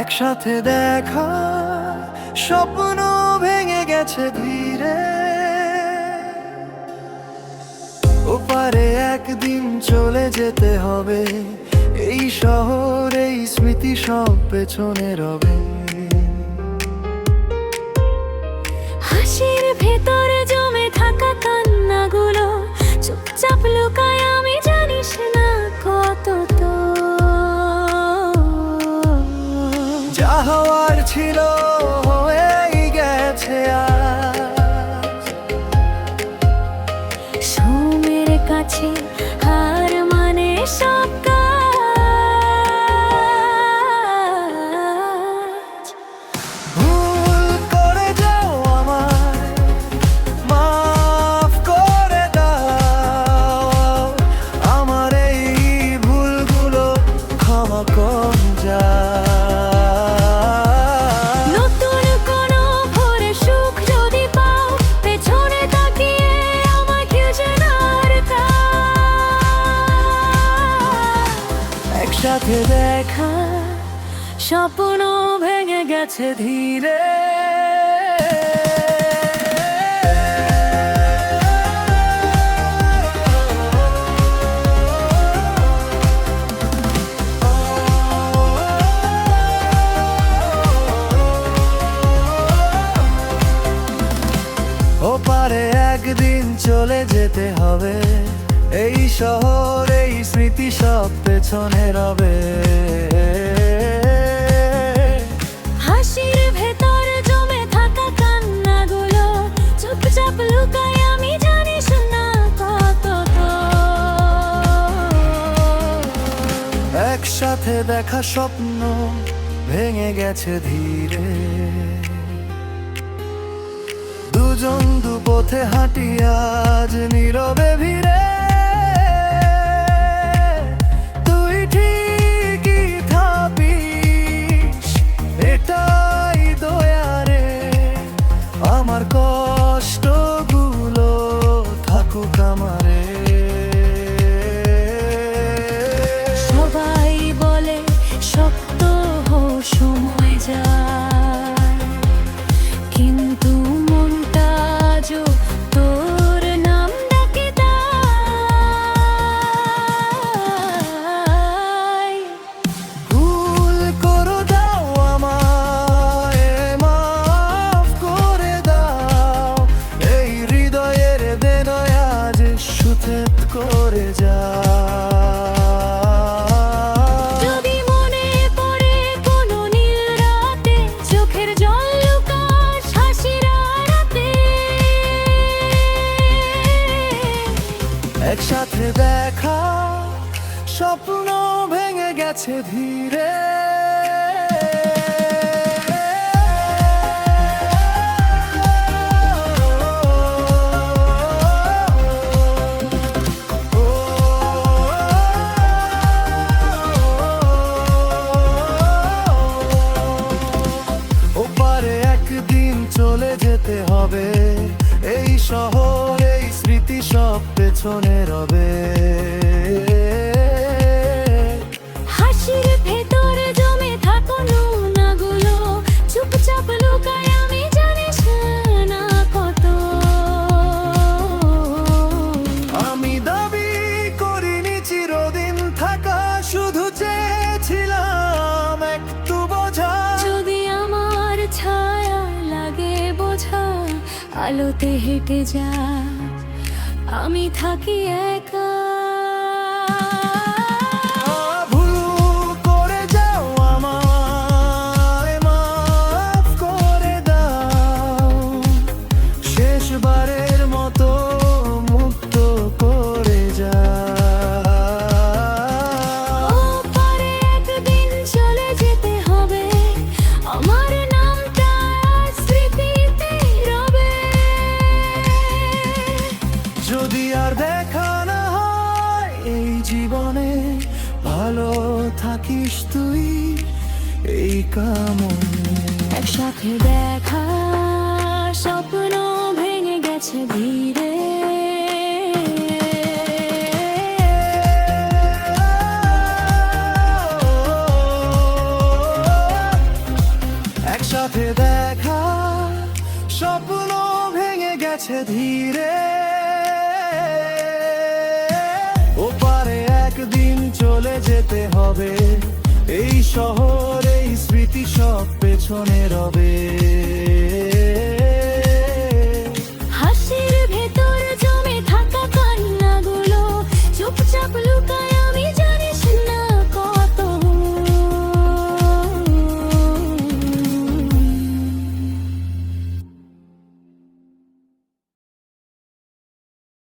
একসাথে দেখা, স্বপ্ন ভেঙে গেছে ধীরে। ওপারে একদিন চলে যেতে হবে, এই শহর, এই স্মৃতি সব পেছনে রবে। যা ছিল একসাথে দেখা স্বপ্ন ভেঙে গেছে ধীরে। ওপারে একদিন চলে যেতে হবে। এই শহর এই স্মৃতি সব পেছনে রবে হাসির ভেতর জমে থাকা কান্নাগুলো চুপচাপ লুকাই আমি জানিস না কত তো। একসাথে দেখা স্বপ্ন ভেঙে গেছে ধীরে। দুজন দুপথে হাঁটি আজ নীরবে ভিড়ে। কষ্টগুলো একসাথে দেখা স্বপ্ন ভেঙে গেছে ধীরে। স্মৃতি সব পেছনে রবে হাসির ভেতরে জমে থাকো নোনাগুলো। চুপচাপ লুকায় আমি জানিস না কত। আমি দাবি করিনি চিরদিন থাকা শুধু চেয়েছিলাম একটু বোঝা। যদি আমার ছায়া লাগে বোঝা আলোতে হেঁটে যা। আমি থাকি একা। শেষবারের মতো থাকিস তুই এই কামনে। একসাথে দেখা স্বপ্ন ভেঙে গেছে ধীরে। সাথে দেখা স্বপ্ন ভেঙে গেছে ধীরে। চলে যেতে হবে। এই শহর এই স্মৃতি সব পেছনে রবে।